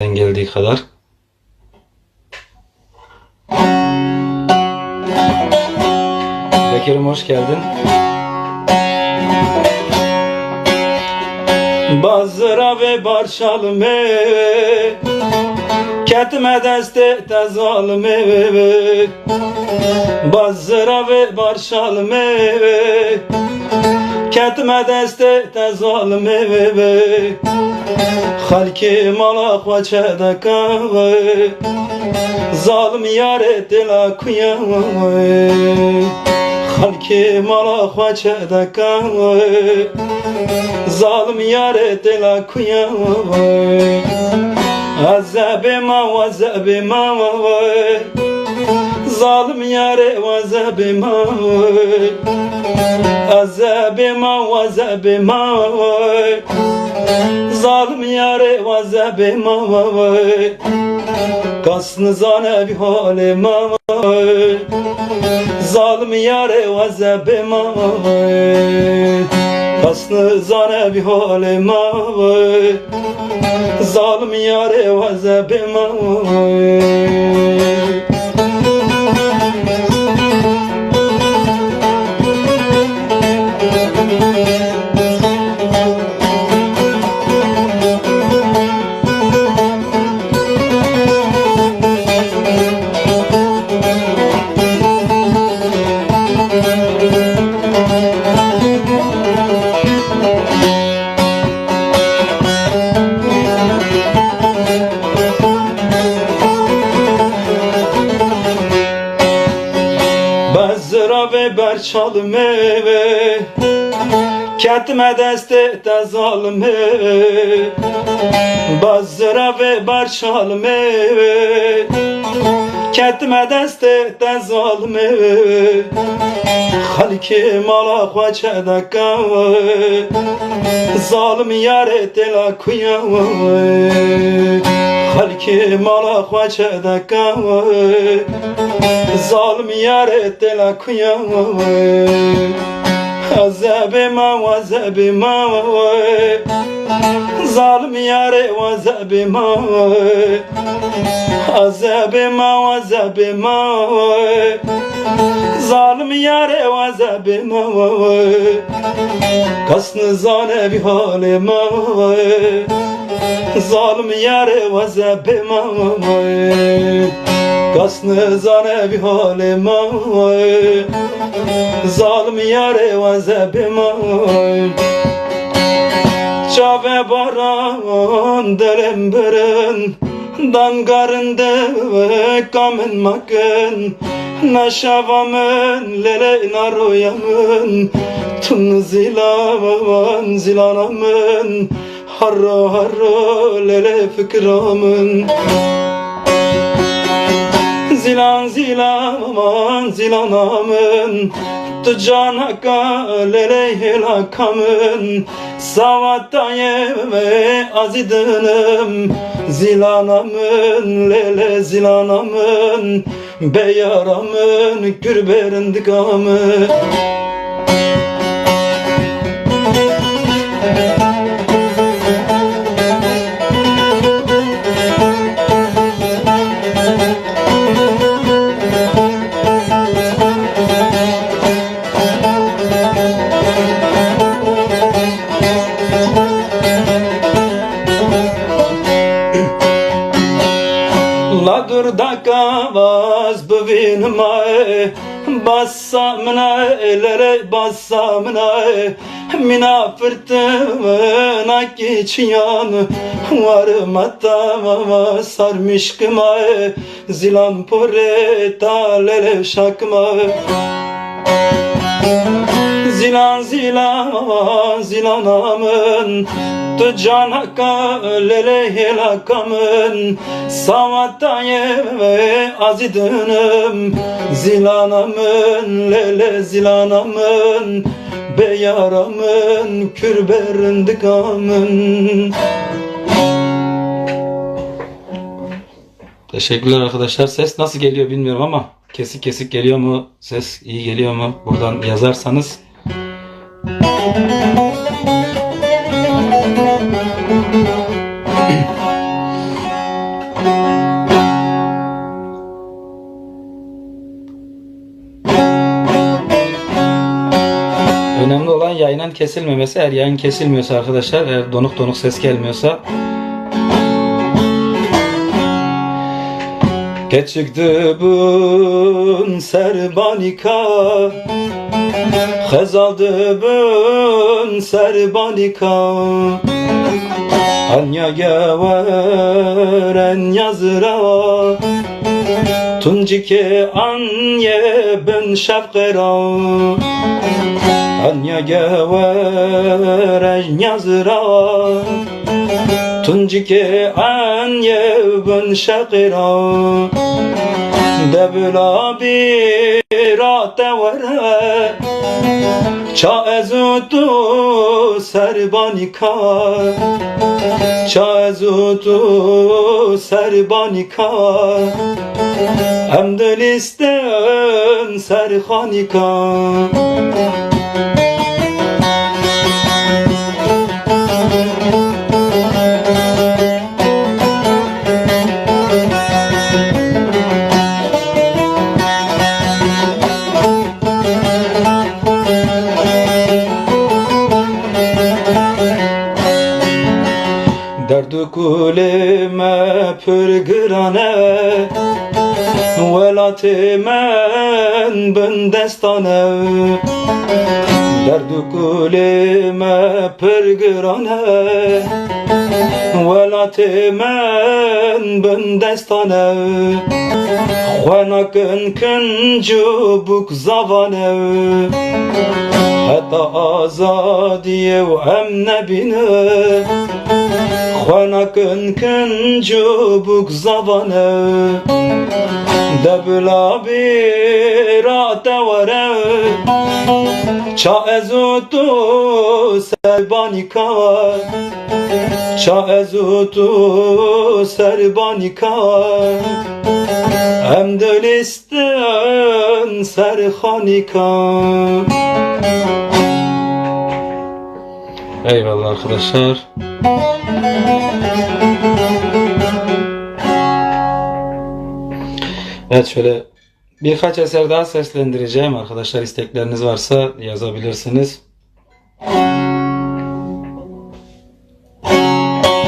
geldiği kadar. Bekir'im hoş geldin. Bazıra ve barşalme Ketme deste tezalme Bazıra ve barşalme Ketme deste tezalme Halki mala khoçe daka Zalim yare dila kuya Halki mala khoçe daka Zalim yare dila kuya Azabima ve zabima Zalim yare ve zabima Azabima ve zabima Zalim yare ve zabima Kasnı zane bir halima Zalim yare ve zabima Kasnı zane bir halima Zalim yare ve ve berçal meyve Ketme deste tezalme Bazıra ve berçal meyve Ketme deste tezalme Halki mala khoçe daka Zalim yare dela kuya Halki mala khoçe daka Zalim yare dela kuya Azabima ve zabima Zalim yare ve zabima Azabima ve zabima Zalim yare ve zabima Kasnı zane bir halima Zalim yare ve zabima Kasnı zane bir halima Zalim yare ve zabima Çave baran delem beren Dangarında ve kamen makın Naşavamın lele naroyamın Tun zilavan zilanamın Harro harro lele fikramın Zilan zilan zilanamın Tu canaka lele helakamın Savattaye ve azidınım. Zilanamın lele zilanamın Beyaramın gürberindikamın Bassa mina elere bassa mina fırtına geçiyan Var mata sarmış kıma. Zilan pore talele şakma Zilan zilan zilanamın Tu canaka lele helakamın Savattaye ve azidınım Zilanamın lele zilanamın Beyaramın kürberindikamın Teşekkürler arkadaşlar. Ses nasıl geliyor bilmiyorum ama kesik kesik geliyor mu? Ses iyi geliyor mu? Buradan yazarsanız Önemli olan yayının kesilmemesi. Eğer yayın kesilmiyorsa arkadaşlar, eğer donuk donuk ses gelmiyorsa Keçikdi bun serbanika. Xezaldı bun serbanika. Anya geveren yazıra Tuncike anye ben şefqera Anya geveren yazıra Tuncike anye ben şefqera Debla bira tevere Ça ezutu serbanika Ça ezutu serbanika Hem de listen serhanika Derdu pür graneve kulime pürgürane Velati men ben destane Derdu kulime pürgürane Velati men ben destane Xwenakın kın cubuk zavane Heta azadiye و em nebine Xwenakın kın cubuk zavane Debla bira tewere Ça ezutu serbanika Ça ezutu serbanika Hem de listen serhanika Eyvallah arkadaşlar. Evet şöyle birkaç eser daha seslendireceğim arkadaşlar. istekleriniz varsa yazabilirsiniz.